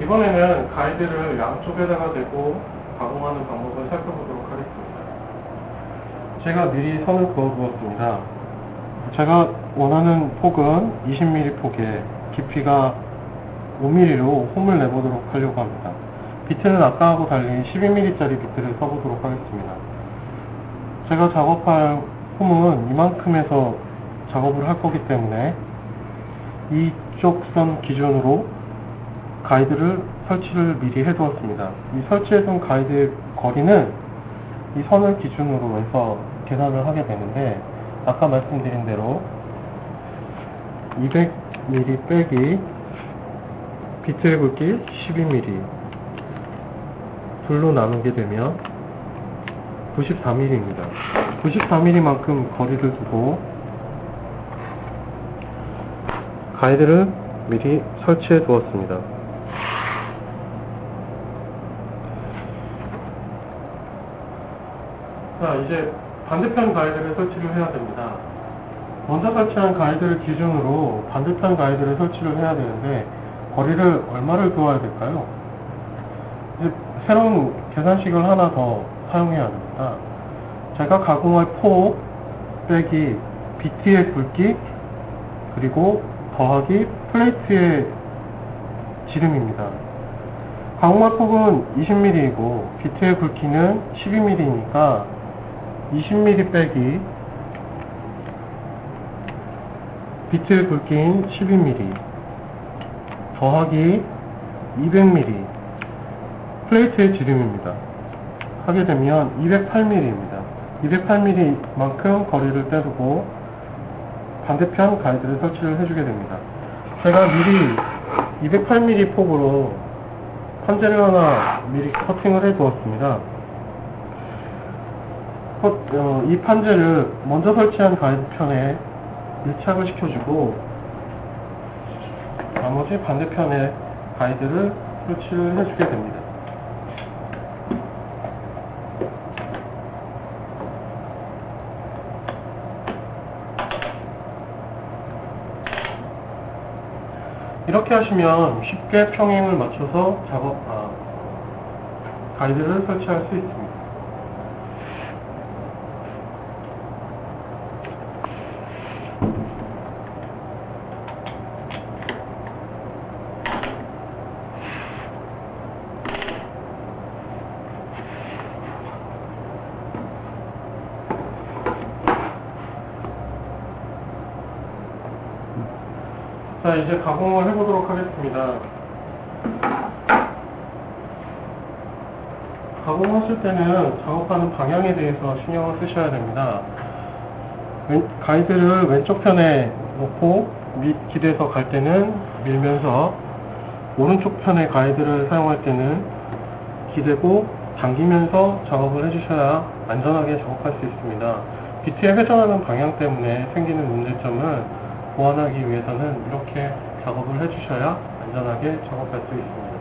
이번에는 가이드를 양쪽에다가 대고 가공하는 방법을 살펴보도록 하겠습니다. 제가 미리 선을 그어두었습니다. 제가 원하는 폭은 20mm 폭에 깊이가 5mm로 홈을 내보도록 하려고 합니다. 비트는 아까하고 달리 12mm짜리 비트를 써보도록 하겠습니다. 제가 작업할 홈은 이만큼에서 작업을 할 거기 때문에 이쪽 선 기준으로 가이드를 설치를 미리 해두었습니다. 이 설치해둔 가이드의 거리는 이 선을 기준으로 해서 계산을 하게 되는데 아까 말씀드린 대로 200mm 빼기 비트의 굵기 12mm 둘로 나누게 되면 94mm입니다. 94mm만큼 거리를 두고 가이드를 미리 설치해 두었습니다. 자, 이제 반대편 가이드를 설치를 해야 됩니다. 먼저 설치한 가이드를 기준으로 반대편 가이드를 설치를 해야 되는데 거리를 얼마를 두어야 될까요? 이제 새로운 계산식을 하나 더 사용해야 됩니다. 제가 가공할 폭 빼기 BT의 굵기 그리고 더하기 플레이트의 지름입니다. 가공할 폭은 20mm이고 비트의 굵기는 12mm니까 20mm 빼기 비트의 굵기인 12mm 더하기 200mm 플레이트의 지름입니다. 하게 되면 208mm입니다. 208mm만큼 거리를 빼두고 반대편 가이드를 설치를 해주게 됩니다. 제가 미리 208mm 폭으로 판재를 하나 미리 커팅을 해 두었습니다. 어, 이 판재를 먼저 설치한 가이드 편에 밀착을 시켜주고 나머지 반대편에 가이드를 설치를 해주게 됩니다. 이렇게 하시면 쉽게 평행을 맞춰서 작업, 아, 가이드를 설치할 수 있습니다. 자, 이제 가공을 해보도록 하겠습니다. 가공하실 때는 작업하는 방향에 대해서 신경을 쓰셔야 됩니다. 왼- 가이드를 왼쪽 편에 놓고 미- 기대서 갈 때는 밀면서 오른쪽 편의 가이드를 사용할 때는 기대고 당기면서 작업을 해주셔야 안전하게 작업할 수 있습니다. 비트에 회전하는 방향 때문에 생기는 문제점을 보완하기 위해서는 이렇게 작업을 해주셔야 안전하게 작업할 수 있습니다.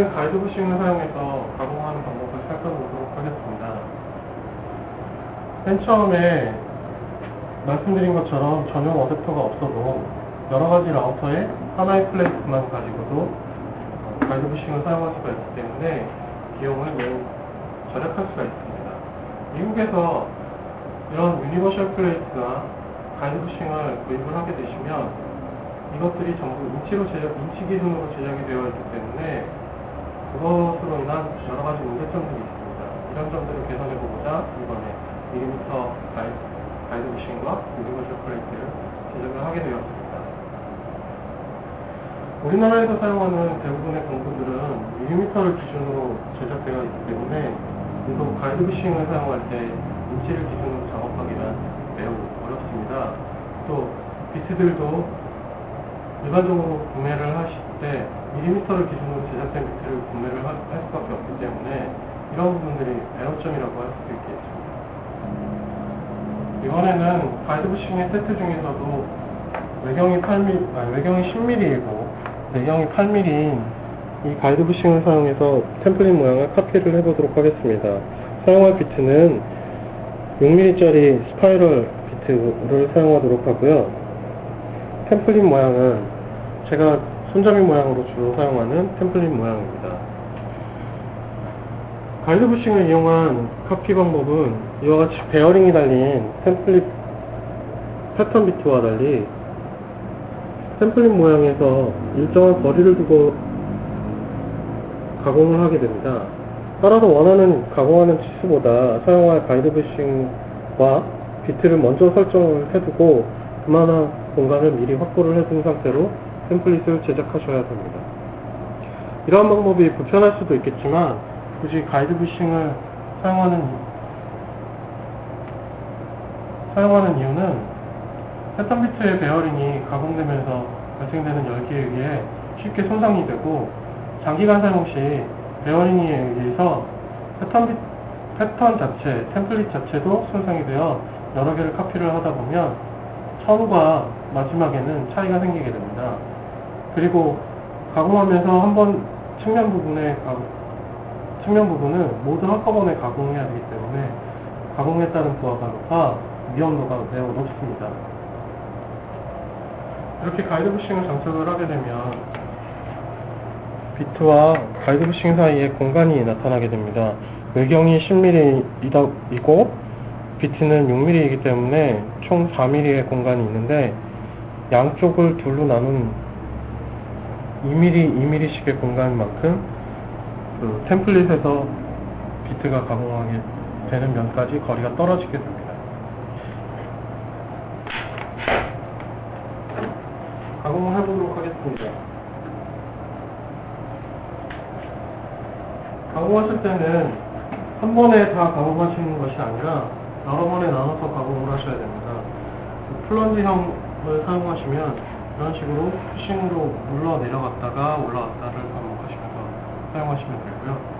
이번에는 가이드 부싱을 사용해서 가공하는 방법을 살펴보도록 하겠습니다. 맨 처음에 말씀드린 것처럼 전용 어댑터가 없어도 여러 가지 라우터에 하나의 플레이트만 가지고도 어, 가이드 부싱을 사용할 수가 있기 때문에 비용을 매우 절약할 수가 있습니다. 미국에서 이런 유니버셜 플레이트나 가이드 부싱을 구입을 하게 되시면 이것들이 전부 인치로 제작, 인치 기준으로 제작이 되어 있기 때문에 그것으로 인한 여러 가지 문제점들이 있습니다. 이런 점들을 개선해보고자 이번에 밀리미터 가이드, 부싱과 유니버셜 플레이트를 제작을 하게 되었습니다. 우리나라에서 사용하는 대부분의 공구들은 밀리미터를 기준으로 제작되어 있기 때문에 유독 가이드 부싱을 사용할 때 인치를 기준으로 작업하기는 매우 비트들도 일반적으로 구매를 하실 때 밀리미터를 기준으로 제작된 비트를 구매를 하- 할 수밖에 없기 때문에 이런 부분들이 에러점이라고 할 수도 있겠습니다. 이번에는 가이드부싱의 세트 중에서도 외경이 8mm, 아니, 외경이 10mm이고 내경이 8mm인 이 가이드부싱을 사용해서 템플릿 모양을 카피를 해보도록 하겠습니다. 사용할 비트는 6mm짜리 스파이럴 비트를 사용하도록 하고요. 템플릿 모양은 제가 손잡이 모양으로 주로 사용하는 템플릿 모양입니다. 가이드 부싱을 이용한 카피 방법은 이와 같이 베어링이 달린 템플릿 패턴 비트와 달리 템플릿 모양에서 일정한 거리를 두고 가공을 하게 됩니다. 따라서 원하는 가공하는 치수보다 사용할 가이드 부싱과 비트를 먼저 설정을 해두고 그만한 공간을 미리 확보를 해둔 상태로 템플릿을 제작하셔야 됩니다. 이러한 방법이 불편할 수도 있겠지만 굳이 가이드 부싱을 사용하는 사용하는 이유는 패턴 비트의 베어링이 가공되면서 발생되는 열기에 의해 쉽게 손상이 되고 장기간 사용 시 베어링에 의해서 패턴, 비- 패턴 자체, 템플릿 자체도 손상이 되어 여러 개를 카피를 하다 보면 처음과 마지막에는 차이가 생기게 됩니다. 그리고 가공하면서 한번 측면 부분에 가- 측면 부분은 모두 한꺼번에 가공해야 되기 때문에 가공에 따른 부하가 높아 위험도가 매우 높습니다. 이렇게 가이드부싱을 장착을 하게 되면 비트와 가이드부싱 사이에 공간이 나타나게 됩니다. 외경이 10mm이고 비트는 6mm이기 때문에 총 4mm의 공간이 있는데 양쪽을 둘로 나눈 2mm, 2mm씩의 공간만큼 그 템플릿에서 비트가 가공하게 되는 면까지 거리가 떨어지게 됩니다. 가공을 해보도록 하겠습니다. 가공하실 때는 한 번에 다 가공하시는 것이 아니라 여러 번에 나눠서 가공을 하셔야 됩니다. 그 플런지형을 사용하시면 이런 식으로 푸싱으로 눌러 내려갔다가 올라갔다를 반복하시면서 사용하시면 되고요.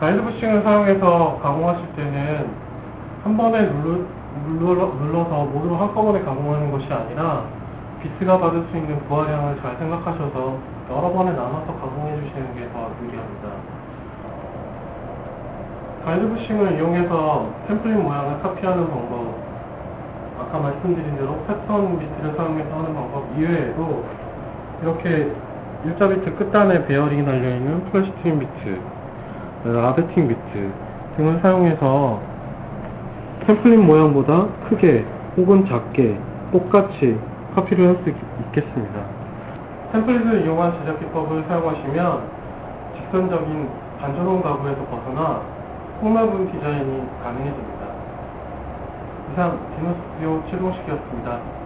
가이드부싱을 사용해서 가공하실 때는 한 번에 눌러, 눌러, 눌러 서 모두 한꺼번에 가공하는 것이 아니라 비트가 받을 수 있는 부하량을 잘 생각하셔서 여러 번에 나눠서 가공해 주시는 게 더 유리합니다. 가이드부싱을 이용해서 템플릿 모양을 카피하는 방법 아까 말씀드린 대로 패턴 비트를 사용해서 하는 방법 이외에도 이렇게 일자 비트 끝단에 베어링이 달려있는 플래시트윈 비트 라베팅 비트 등을 사용해서 템플릿 모양보다 크게 혹은 작게 똑같이 카피를 할 수 있겠습니다. 템플릿을 이용한 제작 기법을 사용하시면 직선적인 반전원 가구에서 벗어나 폭넓은 디자인이 가능해집니다. 이상 디노스튜디오 최동식이었습니다.